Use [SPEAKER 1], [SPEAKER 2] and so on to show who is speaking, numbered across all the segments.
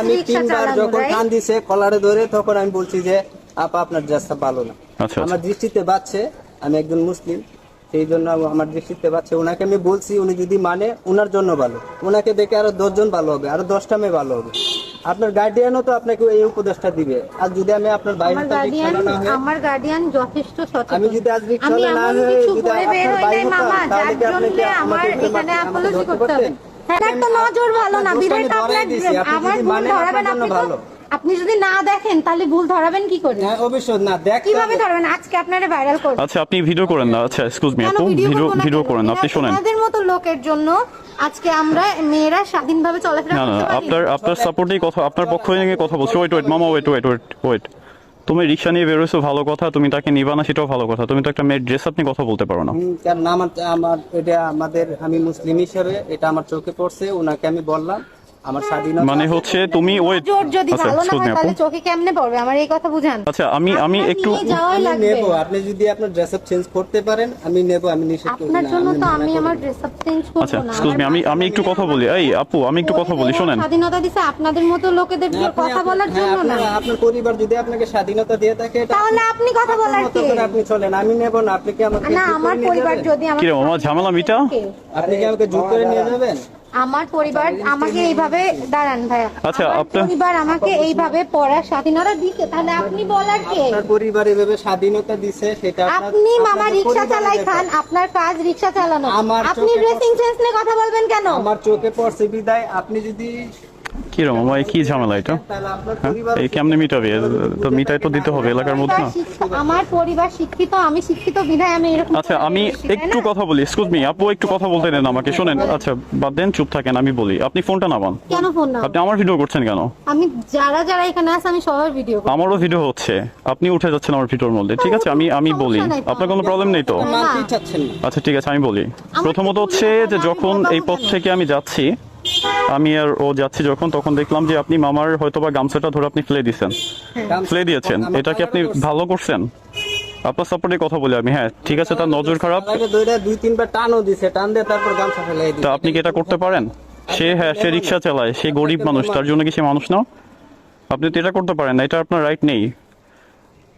[SPEAKER 1] আমি তিনবার যখন কান দিছে কলারে ধরে তখন আমি বলছি যে আপা আপনার ড্রেসটা ভালো না।
[SPEAKER 2] আচ্ছা,
[SPEAKER 1] আমার দৃষ্টিতে বাচ্ছে আমি একজন মুসলিম সেই জন্য আমার দৃষ্টিতে বাচ্ছে। ওনাকে আমি বলছি উনি যদি মানে ওনার জন্য ভালো। ওনাকে দেখে আরও দশজন ভালো হবে আরও দশটা মেয়ে ভালো হবে। আপনার গার্ডিয়ানও তো আপনাকে এই উপদেশটা দিবে। আর যদি আমি আপনার বাইরে
[SPEAKER 3] আমার গার্ডিয়ান যথেষ্ট সচেতন।
[SPEAKER 1] আমি যদি আজ রিক্সাওয়ালা না হয়ে যদি
[SPEAKER 3] বের
[SPEAKER 1] আপনার
[SPEAKER 3] হই
[SPEAKER 1] বাইরে
[SPEAKER 3] মামা
[SPEAKER 1] হতাম, তাহলে
[SPEAKER 3] যার
[SPEAKER 1] কি আপনি
[SPEAKER 3] জন্য আমার
[SPEAKER 1] আমাকে
[SPEAKER 3] এখানে
[SPEAKER 1] আমাকে
[SPEAKER 3] অ্যাপোলজি করতে হবে?
[SPEAKER 1] পারতেন?
[SPEAKER 3] হ্যাঁ নজর ভালো না
[SPEAKER 1] আপনি
[SPEAKER 3] আমার
[SPEAKER 1] যদি
[SPEAKER 3] ভুল ধরাবেন আপনি
[SPEAKER 1] জন্য
[SPEAKER 3] তো
[SPEAKER 1] ভালো।
[SPEAKER 3] আপনি যদি না দেখেন তাহলে ভুল ধরাবেন কি করে?
[SPEAKER 1] হ্যাঁ অবশ্যই না দেখ
[SPEAKER 3] কীভাবে ধরবেন? আজকে আপনারা ভাইরাল করবেন
[SPEAKER 2] আচ্ছা আপনি ভিডিও করেন না আচ্ছা এক্সকিউজ মি আপু
[SPEAKER 3] ভিডিও
[SPEAKER 2] ভিডিও
[SPEAKER 3] না?
[SPEAKER 2] করেন আপনি শোনেন।
[SPEAKER 3] এনাদের মতো লোকের জন্য আজকে আমরা মেয়েরা স্বাধীনভাবে চলাফেরা
[SPEAKER 2] না না
[SPEAKER 3] করতে পারি।
[SPEAKER 2] আপনার আপনার সাপোর্টেই কথা আপনার পক্ষ থেকে কথা বলছি। ওয়েট ওয়েট মামা ওয়েট ওয়েট ওয়েট ওয়েট তুমি রিক্সা নিয়ে বেরোছো ভালো কথা। তুমি তাকে নিবা না, সেটাও ভালো কথা। তুমি তো একটা মেয়ের ড্রেস আপনি কথা বলতে পারো না।
[SPEAKER 1] কারণ আমার আমার এটা আমাদের আমি মুসলিম হিসেবে এটা আমার চোখে পড়ছে, ওনাকে আমি বললাম। আমার স্বাধীনতা
[SPEAKER 2] মানে হচ্ছে তুমি ওয়েট
[SPEAKER 3] জোর যদি
[SPEAKER 2] আচ্ছা
[SPEAKER 3] ভালো না হয় তাহলে চোখে কেমনে পড়বে? আমার এই কথা বুঝান।
[SPEAKER 2] আচ্ছা আমি আমি একটু
[SPEAKER 1] নেব আপনি যদি আপনার ড্রেস আপ চেঞ্জ করতে পারেন আমি নেব আমি নিষেধ
[SPEAKER 3] আপনার জন্য তো আমি আমার ড্রেস আপ চেঞ্জ করব
[SPEAKER 2] আচ্ছা এক্সকিউজ মি আমি আমি একটু কথা বলি। এই আপু আমি একটু কথা বলি শোনেন।
[SPEAKER 3] স্বাধীনতা দিছে আপনাদের মতো লোকেদের কথা বলার
[SPEAKER 1] হ্যাঁ,
[SPEAKER 3] জন্য না।
[SPEAKER 1] আপনার- পরিবার যদি আপনাকে স্বাধীনতা দিয়ে থাকে
[SPEAKER 3] তাহলে আপনি কথা বলার
[SPEAKER 1] মতো আপনি চলেন আমি নেব না আপনি কি আমাকে
[SPEAKER 3] না আমার পরিবার? যদি
[SPEAKER 2] কি রে মামা, ঝামেলা মিটা?
[SPEAKER 1] আপনি কি আমাকে জোর করে নিয়ে যাবেন?
[SPEAKER 3] আমার পরিবার আমাকে এইভাবে দাঁড়ান ভাইয়া।
[SPEAKER 2] আচ্ছা, আপনার-
[SPEAKER 3] পরিবার আমাকে এইভাবে পড়ার স্বাধীনতা দিচ্ছে তাহলে আপনি বলার কে?
[SPEAKER 1] আপনার পরিবার এইভাবে স্বাধীনতা দিছে সেটা
[SPEAKER 3] আপনি মামা
[SPEAKER 1] রিকশা
[SPEAKER 3] রিক্সা চালাই খান আপনার কাজ রিক্সা চালানো।
[SPEAKER 1] আমার
[SPEAKER 3] আপনি ড্রেসিং সেন্স নিয়ে কথা বলবেন কেন?
[SPEAKER 1] আমার চোখে পড়ছে বিদায়। আপনি যদি
[SPEAKER 2] কি রে মামা এই কি ঝামেলা এটা? হ্যাঁ? এই কেমনে মিটাবে? তো মিটাই তো দিতে হবে এলাকার মধ্যে না?
[SPEAKER 3] আমার পরিবার শিক্ষিত আমি শিক্ষিত বিধায় আমি এরকম
[SPEAKER 2] আচ্ছা আমি একটু কথা বলি এক্সকিউজ মি আপু একটু কথা বলতে দেন আমাকে শোনেন আচ্ছা বাদ দেন চুপ থাকেন আমি বলি। আপনি ফোনটা নামান।
[SPEAKER 3] কেন ফোন না
[SPEAKER 2] আপনি আমার ভিডিও করছেন কেন?
[SPEAKER 3] আমি যারা যারা এখানে আছে আমি সবার ভিডিও
[SPEAKER 2] আমারও ভিডিও হচ্ছে। আপনি উঠে যাচ্ছেন আমার ভিডিওর মধ্যে ঠিক আছে? আমি আমি বলি। আপনার কোনো প্রবলেম নেই তো? আচ্ছা ঠিক আছে আমি বলি। প্রথমত হচ্ছে যে যখন এই পথ থেকে আমি যাচ্ছি আমি আর ও যাচ্ছি যখন তখন দেখলাম যে আপনি মামার হয়তোবা গামছাটা ধরে আপনি ফেলে দিয়েছেন। ফেলে দিয়েছেন। এটা কি আপনি ভালো করছেন? আপনার সাপোর্টে কথা বলি আমি হ্যাঁ ঠিক আছে তার নজর খারাপ।
[SPEAKER 1] তার আগে দুইটা দুই তিনবার টানও দিছে টান দিয়ে তারপর গামছা ফেলাই
[SPEAKER 2] তা আপনি কি এটা করতে পারেন? সে হ্যাঁ সে রিক্সা চালায় সে গরিব মানুষ তার জন্য কি সে মানুষ না? আপনি তো এটা করতে পারেন না এটা আপনার রাইট নেই।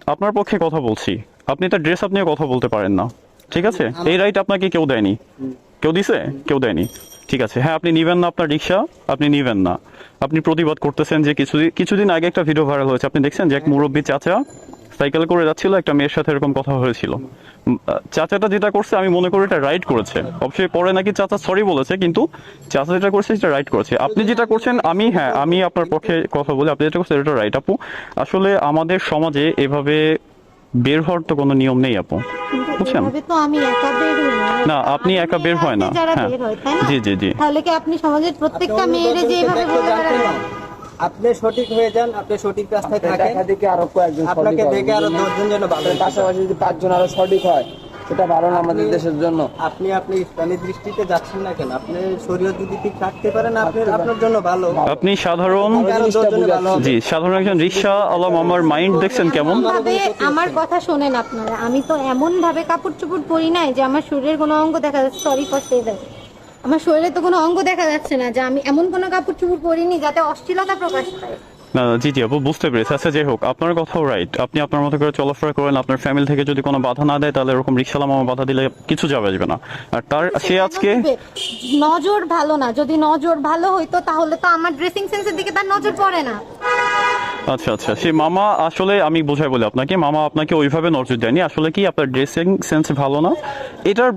[SPEAKER 2] আপনার পক্ষে কথা বলছি। আপনি তার ড্রেস আপ নিয়ে কথা বলতে পারেন না। ঠিক আছে? এই রাইট আপনাকে কেউ দেয়নি। কেউ দিছে? কেউ দেয়নি। ঠিক আছে। হ্যাঁ আপনি নিবেন না আপনার রিক্সা, আপনি নিবেন না। আপনি প্রতিবাদ করতেছেন যে কিছুদিন কিছুদিন আগে একটা ভিডিও ভাইরাল হয়েছে। আপনি দেখছেন যে এক মুরব্বী চাচা সাইকেল করে যাচ্ছিল, একটা মেয়ের সাথে এরকম কথা হয়েছিল। চাচাটা যেটা করছে, আমি মনে করি এটা রাইট করেছে। অবশ্যই পরে নাকি চাচা সরি বলেছে, কিন্তু চাচা যেটা করছে, সেটা রাইট করেছে। আপনি যেটা করছেন, আমি হ্যাঁ আমি আপনার পক্ষে কথা বলি। আপনি যেটা করছেন এটা রাইট আপু, আসলে আমাদের সমাজে এভাবে বের হওয়ার তো কোনো নিয়ম নেই আপু বুঝছেন?
[SPEAKER 3] তো আমি একা বের হই না।
[SPEAKER 2] আপনি একা বের হয় না। হ্যাঁ।
[SPEAKER 3] বের হয় তাই না?
[SPEAKER 2] জি জি জি।
[SPEAKER 3] তাহলে কি আপনি সমাজের প্রত্যেকটা মেয়েরে যে এভাবে বলে
[SPEAKER 1] আপনি সঠিক হয়ে যান আপনি সঠিক রাস্তায় থাকেন।
[SPEAKER 4] দেখা দেখে আরও কয়েকজন
[SPEAKER 1] আপনাকে দেখে
[SPEAKER 4] আরও
[SPEAKER 1] দশজন যেন ভালো
[SPEAKER 4] পাশাপাশি যদি পাঁচজন আরও সঠিক হয় সেটা ভালো না আমাদের দেশের জন্য।
[SPEAKER 1] আপনি আপনি ইসলামী দৃষ্টিতে যাচ্ছেন না কেন? আপনি শরীয়ত যদি ঠিক রাখতে পারেন আপনি আপনার জন্য ভালো।
[SPEAKER 2] আপনি সাধারণ। জি সাধারণ একজন রিক্সা আলম আমার মাইন্ড দেখছেন কেমন?
[SPEAKER 3] আমার কথা শোনেন আপনারা। আমি তো এমন ভাবে কাপড় চোপড় পরি নাই যে আমার শরীরের কোনো অঙ্গ দেখা যাচ্ছে। সরি ফর সে আমার শরীরে তো কোনো অঙ্গ দেখা যাচ্ছে না যে আমি এমন কোনো কাপড় চোপড় পরিনি যাতে অশ্লীলতা প্রকাশ পায়।
[SPEAKER 2] না জি জি আপু বুঝতে পেরেছি। আচ্ছা যাই হোক আপনার কথাও রাইট আপনি আপনার মতো করে চলাফেরা করেন আপনার ফ্যামিলি থেকে যদি কোনো বাধা না দেয় তাহলে এরকম রিক্সালাম আমার বাধা দিলে কিছু যাবে আসবে না। আর তার সে আজকে
[SPEAKER 3] নজর ভালো না যদি নজর ভালো হইতো তাহলে তো আমার ড্রেসিং সেন্সের দিকে তার নজর পড়ে না।
[SPEAKER 2] আচ্ছা আচ্ছা সে মামা আসলে আমি বোঝাই বলি আপনাকে মামা আপনাকে ওইভাবে নজর দেয়নি। আসলে কি আপনার ড্রেসিং সেন্স ভালো না? এটার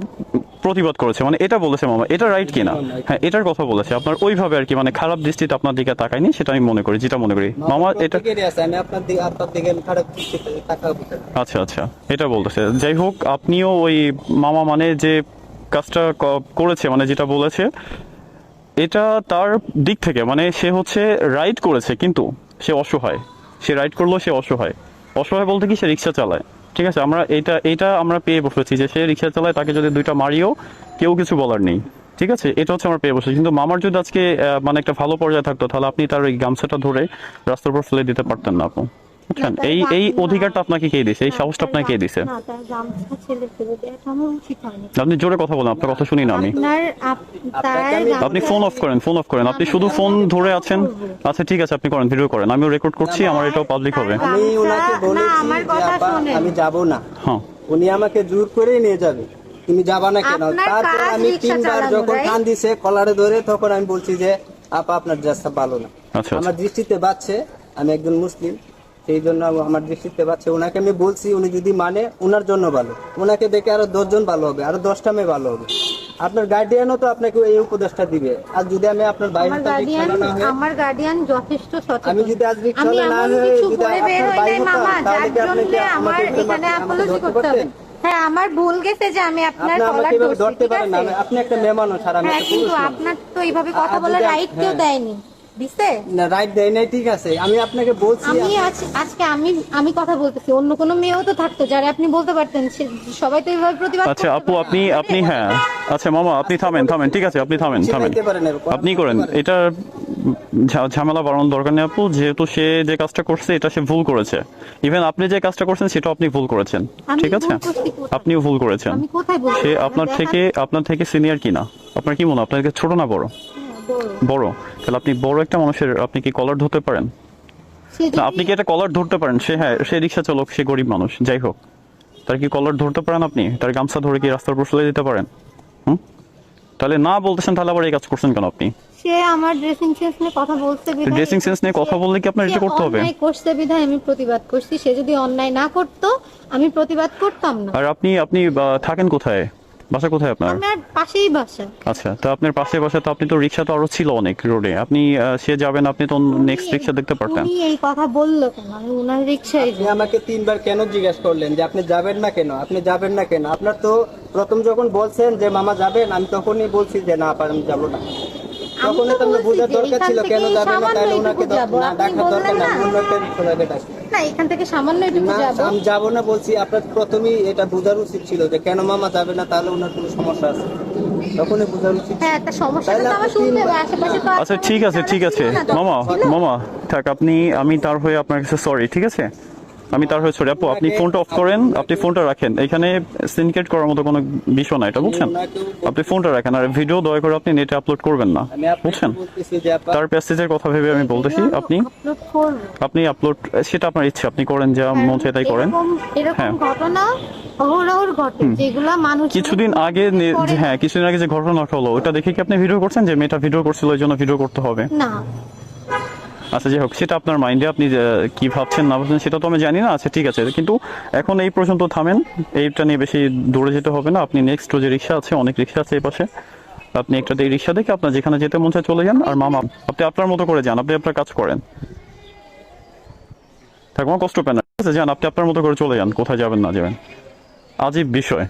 [SPEAKER 2] প্রতিবাদ করেছে। মানে এটা বলেছে মামা এটা রাইট কিনা? হ্যাঁ এটার কথা বলেছে। আপনার ওইভাবে আর কি মানে খারাপ দৃষ্টিতে আপনার দিকে তাকায়নি? সেটা আমি মনে করি যেটা মনে করি। মামা এটা? আচ্ছা আচ্ছা এটা বলতেছে। যাই হোক আপনিও ওই মামা মানে যে কাজটা করেছে মানে যেটা বলেছে এটা তার দিক থেকে মানে সে হচ্ছে রাইড করেছে কিন্তু সে অসহায়। সে রাইড করল সে অসহায়। অসহায় বলতে কি? সে রিক্সা চালায়। ঠিক আছে, আমরা এটা এটা আমরা পেয়ে বসেছি যে সে রিক্সা চালায় তাকে যদি দুইটা মারিও, কেউ কিছু বলার নেই। ঠিক আছে? এটা হচ্ছে আমার পেয়ে বসেছি। কিন্তু মামার যদি আজকে মানে একটা ভালো পর্যায়ে থাকতো, তাহলে আপনি তার ওই গামছাটা ধরে রাস্তার উপর ফেলে দিতে পারতেন না আপু। বুঝছেন এই এই অধিকারটা আপনাকে কে দিছে এই সাহসটা আপনাকে কে
[SPEAKER 3] গা-
[SPEAKER 2] দিছে
[SPEAKER 3] না তার গামছা ছেলে ফেলে দেওয়াটা আমার উচিত হয়নি।
[SPEAKER 2] আপনি জোরে কথা বলেন আপনার কথা শুনি না আমি।
[SPEAKER 3] আপনার
[SPEAKER 2] আপনি ফোন অফ করেন ফোন অফ করেন। আপনি শুধু ফোন ধরে আছেন? আচ্ছা ঠিক আছে আপনি করেন ভিডিও করেন। আমিও রেকর্ড করছি আমার এটাও পাবলিক হবে।
[SPEAKER 1] আমি
[SPEAKER 3] গামছা- না,
[SPEAKER 1] বলেছি
[SPEAKER 3] আমার কথা
[SPEAKER 1] আপা আমি যাব না।
[SPEAKER 2] হ্যাঁ।
[SPEAKER 1] উনি আমাকে জোর করেই নিয়ে যাবে। তুমি যাবা না কেন? তারপর আমি তিনবার যখন? কান দিছে কলারে ধরে তখন আমি বলছি যে আপা আপনার ড্রেসটা ভালো না।
[SPEAKER 2] আচ্ছা,
[SPEAKER 1] আমার দৃষ্টিতে বাচ্ছে আমি একজন মুসলিম। সেই জন্য আমার দৃষ্টিতে বাচ্ছে ওনাকে আমি বলছি উনি যদি মানে ওনার জন্য ভালো। ওনাকে দেখে আরও দশজন ভালো হবে আরও দশটা মেয়ে ভালো হবে। আপনার গার্ডিয়ানও তো আপনাকে এই উপদেশটা দিবে। আর যদি আমি আপনার বাইরে
[SPEAKER 3] আমার গার্ডিয়ান যথেষ্ট সচেতন।
[SPEAKER 1] আমি যদি আজ
[SPEAKER 3] আমি
[SPEAKER 1] না হয়ে যদি আপনার বাইরে
[SPEAKER 3] মামা।
[SPEAKER 1] হতাম, তাহলে
[SPEAKER 3] যার
[SPEAKER 1] কি আপনি কি
[SPEAKER 3] জন্য আমার
[SPEAKER 1] আমাকে
[SPEAKER 3] এখানে
[SPEAKER 1] আমাকে
[SPEAKER 3] করতে হবে। হ্যাঁ আমার ভুল গেছে যে আমি আপনার কলার
[SPEAKER 1] ধরতে পারেন না। আপনি একটা মেয়ে মানুষ আর আমি
[SPEAKER 3] হ্যাঁ কিন্তু আপনার তো এইভাবে কথা বলার রাইট কেউ
[SPEAKER 1] হ্যাঁ।
[SPEAKER 3] দেয়নি। দিছে?
[SPEAKER 1] না রাইট দেয় নাই ঠিক আছে। আমি আপনাকে বলছি
[SPEAKER 3] আমি আজকে আমি আমি কথা বলতেছি অন্য কোনো মেয়েও তো থাকতো যারা আপনি বলতে পারতেন সে- সবাই তো এইভাবে প্রতিবাদ
[SPEAKER 2] আচ্ছা আপু আপনি আপনি হ্যাঁ। আচ্ছা মামা আপনি থামেন থামেন ঠিক আছে আপনি থামেন থামেন।
[SPEAKER 1] চিনাইতে পারেন এরকম।
[SPEAKER 2] আপনি করেন। এটা ঝামেলা বাড়ানোর দরকার নেই আপু যেহেতু সে যে কাজটা করছে এটা সে ভুল করেছে। ইভেন আপনি যে কাজটা করছেন সেটাও আপনি ভুল করেছেন ঠিক আছে? আপনিও ভুল করেছেন।
[SPEAKER 3] আমি কোথায় বলছি
[SPEAKER 2] সে আপনার থেকে আপনার থেকে সিনিয়র কিনা? আপনার কি মনে হয়? আপনার ছোট না বড়? বড়। তাহলে আপনি বড় একটা মানুষের আপনি কি কলার ধরতে পারেন? না আপনি কি একটা কলার ধরতে পারেন? সে হ্যাঁ সে রিক্সা চালক সে গরিব মানুষ যাই হোক। তার কি কলার ধরতে পারেন আপনি? তার গামছা ধরে কি রাস্তার উপর ফেলে দিতে পারেন? হুম? তাহলে না বলতেছেন তাহলে আবার এই কাজ করছেন কেন আপনি?
[SPEAKER 3] সে আমার ড্রেসিং সেন্স নিয়ে কথা বলছে বিধায়-
[SPEAKER 2] ড্রেসিং সেন্স নিয়ে কথা বললে কি আপনার এটা করতে হবে?
[SPEAKER 3] অন্যায় করছে বিধায় আমি প্রতিবাদ করছি। সে যদি অন্যায় না করতো আমি প্রতিবাদ করতাম না।
[SPEAKER 2] আর আপনি আপনি থাকেন কোথায়? বাসা কোথায় আপনার?
[SPEAKER 3] আমার পাশেই বাসা।
[SPEAKER 2] আচ্ছা তো আপনার পাশে বাসা তো আপনি তো রিক্সা তো আরও ছিল অনেক রোডে। আপনি সে যাবেন আপনি তো নেক্সট রিক্সা দেখতে পারতেন।
[SPEAKER 3] উনি এই কথা বলল কেন? আমি উনার রিক্সায়
[SPEAKER 1] আপনি আমাকে তিনবার কেন জিজ্ঞেস করলেন যে আপনি যাবেন না কেন? আপনি যাবেন না কেন? আপনার তো প্রথম যখন বলছেন যে মামা যাবেন আমি তখনই বলছি যে না পার আমি যাব না। তখনই তো
[SPEAKER 3] বলছি
[SPEAKER 1] বোঝার দরকার ছিল কেন যাবেন না তাহলে ওনাকে না ডাকার দরকার না
[SPEAKER 3] না?
[SPEAKER 1] অন্য একটা ডাকি
[SPEAKER 3] না এখান থেকে সামান্য একটু
[SPEAKER 1] না
[SPEAKER 3] যাব।
[SPEAKER 1] আমি যাব না বলছি আপনার প্রথমেই এটা বোঝার উচিত ছিল যে কেন মামা যাবে না তাহলে ওনার কোনো সমস্যা আছে। তখনই বোঝার উচিত
[SPEAKER 3] হ্যাঁ একটা সমস্যা তো আমার শুনতে হবে আশেপাশে তো
[SPEAKER 2] আচ্ছা ঠিক আছে ঠিক আছে। মামা মামা থাক আপনি আমি তার হয়ে আপনার কাছে সরি ঠিক আছে? আমি তার হয়ে সরি আপু আপনি ফোনটা অফ করেন আপনি ফোনটা রাখেন। এখানে সিনকেট করার মতো কোনো বিষয় না এটা বুঝছেন? আপনি ফোনটা রাখেন আর ভিডিও দয়া করে আপনি নেটে আপলোড করবেন না বুঝছেন? তার প্যাসেজের কথা ভেবে আমি বলতেছি আপনি আপনি আপলোড সেটা আপনার ইচ্ছে আপনি করেন যা মন চায় তাই করেন। হ্যাঁ।
[SPEAKER 3] ঘটনা অহরহর ঘটে যেগুলা মানুষ
[SPEAKER 2] কিছুদিন আগে যে হ্যাঁ কিছুদিন আগে যে ঘটনা হলো ওটা দেখে কি আপনি ভিডিও করছেন? যে মেয়েটা ভিডিও করছিল ওই জন্য ভিডিও করতে হবে?
[SPEAKER 3] না।
[SPEAKER 2] আচ্ছা যাই হোক, সেটা আপনার মাইন্ডে আপনি কি ভাবছেন, না ভাবছেন, সেটা তো আমি জানি না। আচ্ছা ঠিক আছে। কিন্তু এখন এই পর্যন্ত থামেন। এইটা নিয়ে বেশি দূরে যেতে হবে না। আপনি নেক্সট যে রিক্সা আছে, অনেক রিক্সা আছে এই পাশে। আপনি একটা রিক্সা দেখে আপনার যেখানে যেতে মন চায় চলে যান। আর মামা, আপনি আপনার মতো করে যান। আপনি আপনার কাজ করেন। কোনো কষ্ট পেন না। যান। আপনি আপনার মতো করে চলে যান। কোথায় যাবেন, না যাবেন? আজীব বিষয়।